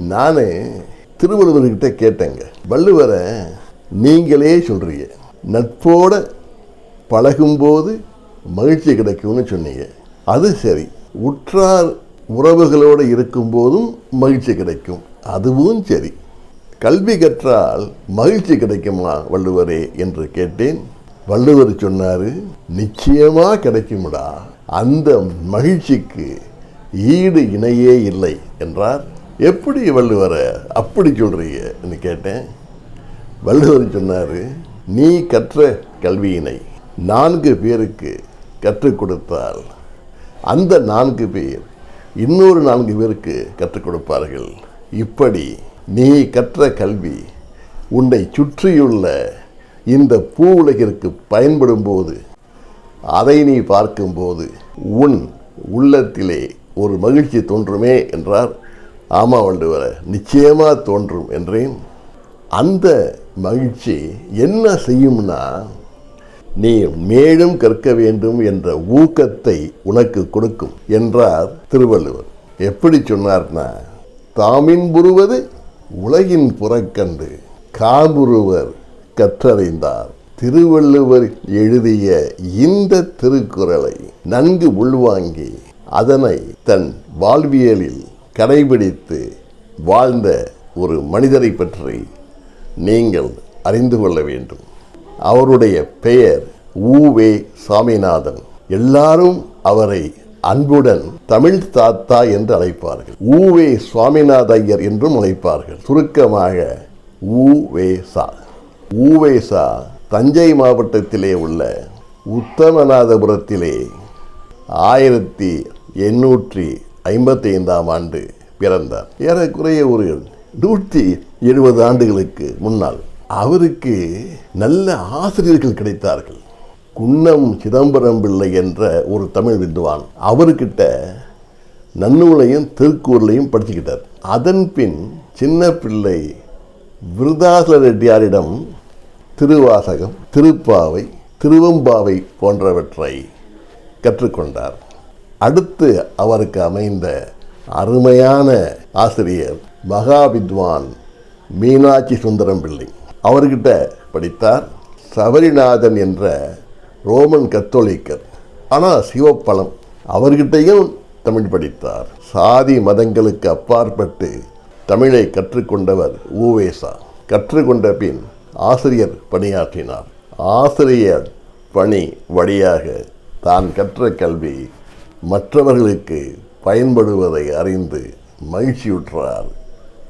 நான் திருவள்ளுவர்கிட்ட கேட்டேங்க. வள்ளுவரை நீங்களே சொல்கிறீங்க நட்போட பழகும்போது மகிழ்ச்சி கிடைக்கும்னு சொன்னீங்க. அது சரி. உற்றார் உறவுகளோடு இருக்கும்போதும் மகிழ்ச்சி கிடைக்கும். அதுவும் சரி. கல்வி கற்றால் மகிழ்ச்சி கிடைக்குமா வள்ளுவரே என்று கேட்டேன். வள்ளுவர் சொன்னார் நிச்சயமாக கிடைக்கும்டா. அந்த மகிழ்ச்சிக்கு ஈடு இணையே இல்லை என்றார். எப்படி வள்ளுவர அப்படி சொல்கிறீங்கன்னு கேட்டேன். வள்ளுவர் சொன்னார் நீ கற்ற கல்வியினை நான்கு பேருக்கு கற்றுக் கொடுத்தால் அந்த நான்கு பேர் இன்னொரு நான்கு பேருக்கு கற்றுக் கொடுப்பார்கள். இப்படி நீ கற்ற கல்வி உன்னை சுற்றியுள்ள இந்த பூ உலகிற்கு பயன்படும் போது அதை நீ பார்க்கும்போது உன் உள்ளத்திலே ஒரு மகிழ்ச்சி தோன்றுமே என்றார். ஆமா வள்ளுவர நிச்சயமா தோன்றும் என்றேன். அந்த மகிழ்ச்சி என்ன செய்யும்னா நீ மேலும் கற்க வேண்டும் என்ற ஊக்கத்தை உனக்கு கொடுக்கும் என்றார் திருவள்ளுவர். எப்படி சொன்னார்னா தாமின் புருவது உலகின் புறக்கண்டு காபுருவர் கற்றறிந்தார். திருவள்ளுவர் எழுதிய இந்த திருக்குறளை நன்கு உள்வாங்கி அதனை தன் வாழ்வியலில் கடைபிடித்து வாழ்ந்த ஒரு மனிதரை பற்றி நீங்கள் அறிந்து கொள்ள வேண்டும். அவருடைய பெயர் ஊவே சாமிநாதன். எல்லாரும் அவரை அன்புடன் தமிழ் தாத்தா என்று அழைப்பார்கள். ஊவே சுவாமிநாத ஐயர் என்றும் அழைப்பார்கள். சுருக்கமாக ஊவேசா ஊவேசா தஞ்சை மாவட்டத்திலே உள்ள உத்தமநாதபுரத்திலே ஆயிரத்தி எண்ணூற்றி ஐம்பத்தி ஐந்தாம் ஆண்டு பிறந்தார். ஏறக்குறைய ஒரு நூற்றி எழுபது ஆண்டுகளுக்கு முன்னால் அவருக்கு நல்ல ஆசிரியர்கள் கிடைத்தார்கள். குன்னம் சிதம்பரம் பிள்ளை என்ற ஒரு தமிழ் வித்வான் அவர்கிட்ட நன்னூலையும் திருக்கூர்லையும் படிச்சுக்கிட்டார். அதன் பின் சின்ன பிள்ளை விருதாசல ரெட்டியாரிடம் திருவாசகம் திருப்பாவை திருவம்பாவை போன்றவற்றை கற்றுக்கொண்டார். அடுத்து அவருக்கு அமைந்த அருமையான ஆசிரியர் மகா வித்வான் மீனாட்சி சுந்தரம் பிள்ளை. அவர்கிட்ட படித்தார். சபரிநாதன் என்ற ரோமன் கத்தோலிக்கர். ஆனால் சிவப்பழம். அவர்கிட்டையும் தமிழ் படித்தார். சாதி மதங்களுக்கு அப்பாற்பட்டு தமிழை கற்றுக்கொண்டவர் ஊவேசா. கற்றுக்கொண்ட பின் ஆசிரியர் பணியாற்றினார். ஆசிரியர் பணி வழியாக தான் கற்ற கல்வி மற்றவர்களுக்கு பயன்படுவதை அறிந்து மகிழ்ச்சியுற்றார்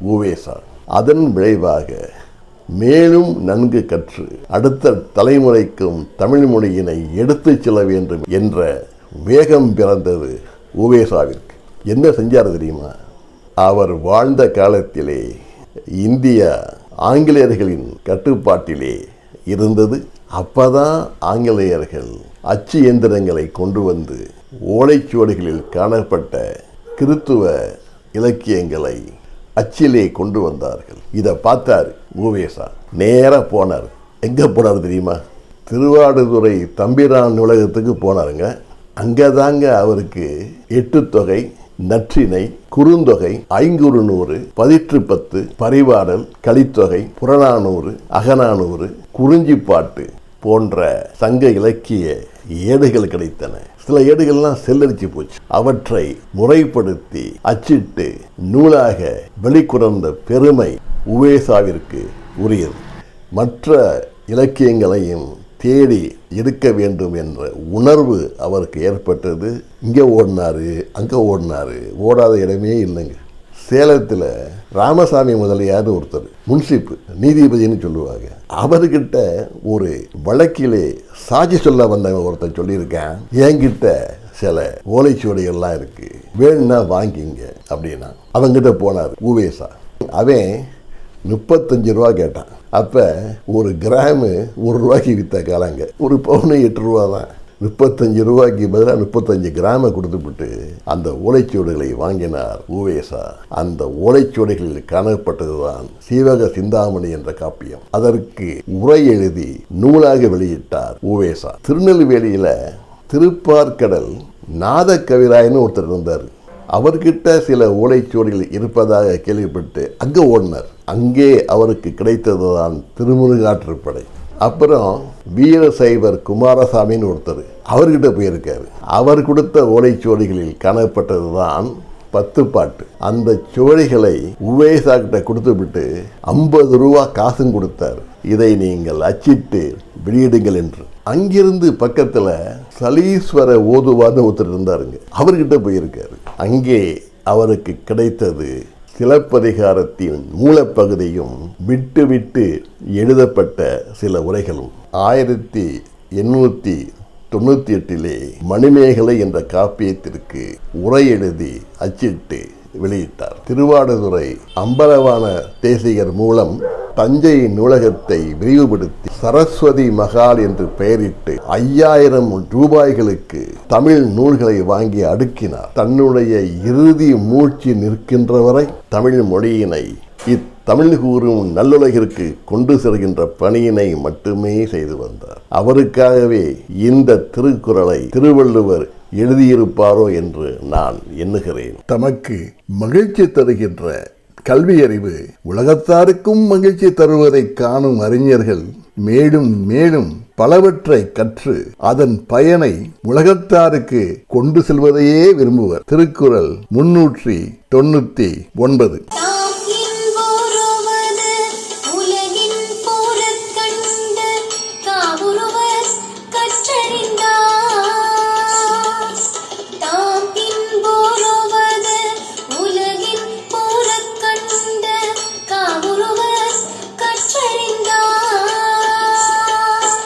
ஊவேசா அதன் விளைவாக மேலும் நன்கு கற்று அடுத்த தலைமுறைக்கும் தமிழ் மொழியினை எடுத்துச் செல்ல வேண்டும் என்ற வேகம் பிறந்தது உவேசாவிற்கு. என்ன செஞ்சார் தெரியுமா? அவர் வாழ்ந்த காலத்திலே இந்தியா ஆங்கிலேயர்களின் கட்டுப்பாட்டிலே இருந்தது. அப்பதான் ஆங்கிலேயர்கள் அச்சு இயந்திரங்களை கொண்டு வந்து ஓலைச்சுவடிகளில் காணப்பட்ட கிறித்துவ இலக்கியங்களை அச்சிலே கொண்டு வந்தார்கள். இதை பார்த்தார் ஊவேசா நேராக போனார். எங்கே போனார் தெரியுமா? திருவாடுதுறை தம்பிரான் நூலகத்துக்கு போனாருங்க. அங்கே தாங்க அவருக்கு எட்டு தொகை நற்றினை குறுந்தொகை ஐங்குறு நூறு பதிற்று பத்து பரிபாடல் கலித்தொகை புறநானூறு அகநானூறு குறிஞ்சிப்பாட்டு போன்ற சங்க இலக்கிய ஏடுகள் கிடைத்தன. சில ஏடுகள்லாம் செல்லரிச்சு போச்சு. அவற்றை முறைப்படுத்தி அச்சிட்டு நூலாக வெளிக்குறந்த பெருமை உவேசாவிற்கு உரியது. மற்ற இலக்கியங்களையும் தேடி எடுக்க வேண்டும் என்ற உணர்வு அவருக்கு ஏற்பட்டது. இங்கே ஓடினாரு அங்கே ஓடினாரு ஓடாத இடமே இல்லைங்க. சேலத்தில் ராமசாமி முதலியார் ஒருத்தர் முன்சிப்பு நீதிபதினு சொல்லுவாங்க. அவர்கிட்ட ஒரு வழக்கிலே சாட்சி சொல்ல வந்தவன் ஒருத்தன் சொல்லியிருக்கேன். என்கிட்ட சில ஓலைச்சுவடிகள்லாம் இருக்கு. வேணும்னா வாங்கிங்க அப்படின்னா. அவங்கிட்ட போனார் ஊவேசா அவன் முப்பத்தஞ்சு ரூபா கேட்டான். அப்போ ஒரு கிராமு ஒரு ரூபாய்க்கு விற்ற காலங்க ஒரு பவுனு எட்டு ரூபா தான். முப்பத்தஞ்சு ரூபாய்க்கு பதிலாக முப்பத்தஞ்சு கிராம கொடுத்துவிட்டு அந்த ஓலைச்சுவடிகளை வாங்கினார் ஊவேசா அந்த ஓலைச்சுவடிகளில் காணப்பட்டதுதான் சீவக சிந்தாமணி என்ற காப்பியம். அதற்கு உரை எழுதி நூலாக வெளியிட்டார் ஊவேசா திருநெல்வேலியில் திருப்பார்கடல் நாத கவிராயன்னு ஒருத்தர் இருந்தார். அவர்கிட்ட சில ஓலைச்சுவடிகள் இருப்பதாக கேள்விப்பட்டு அங்கே ஓடினார். அங்கே அவருக்கு கிடைத்ததுதான் திருமுருகாற்றுப்படை. அப்புறம் வீரசைவர் குமாரசாமின்னு ஒருத்தர் அவர்கிட்ட போயிருக்காரு. அவர் கொடுத்த ஓலைச்சுவடிகளில் காணப்பட்டதுதான் பத்து பாட்டு. அந்த சுவடிகளை உவேசா கிட்ட கொடுத்து விட்டு ஐம்பது ரூபா காசும் கொடுத்தார். இதை நீங்கள் அச்சிட்டு வெளியிடுங்கள் என்று. அங்கிருந்து பக்கத்தில் சலீஸ்வர ஓதுவான்னு ஒருத்தர் இருந்தாருங்க. அவர்கிட்ட போயிருக்காரு. அங்கே அவருக்கு கிடைத்தது சிலப்பதிகாரத்தின் மூலப்பகுதியும் விட்டு விட்டு எழுதப்பட்ட சில உரைகளும். ஆயிரத்தி எண்ணூற்றி தொண்ணூற்றி எட்டிலே மணிமேகலை என்ற காப்பியத்திற்கு உரை எழுதி அச்சிட்டு வெளியிட்டார். திருவாடுதுறை அம்பலவான தேசிகர் மூலம் தஞ்சை நூலகத்தை விரிவுபடுத்தி சரஸ்வதி மகால் என்று பெயரிட்டு ஐயாயிரம் ரூபாய்களுக்கு தமிழ் நூல்களை வாங்கி அடுக்கினார். தன்னுடைய இறுதி மூச்சு நிற்கின்ற வரை தமிழ் மொழியினை இத்தமிழ் கூறும் நல்லுலகிற்கு கொண்டு செல்கின்ற பணியினை மட்டுமே செய்து வந்தார். அவருக்காகவே இந்த திருக்குறளை திருவள்ளுவர் எழுதியிருப்பாரோ என்று நான் எண்ணுகிறேன். தமக்கு மகிழ்ச்சி தருகின்ற கல்வியறிவு உலகத்தாருக்கும் மகிழ்ச்சி தருவதை காணும் அறிஞர்கள் மேலும் மேலும் பலவற்றை கற்று அதன் பயனை உலகத்தாருக்கு கொண்டு செல்வதையே விரும்புவர். திருக்குறள் முன்னூற்றி தொண்ணூத்தி ஒன்பது.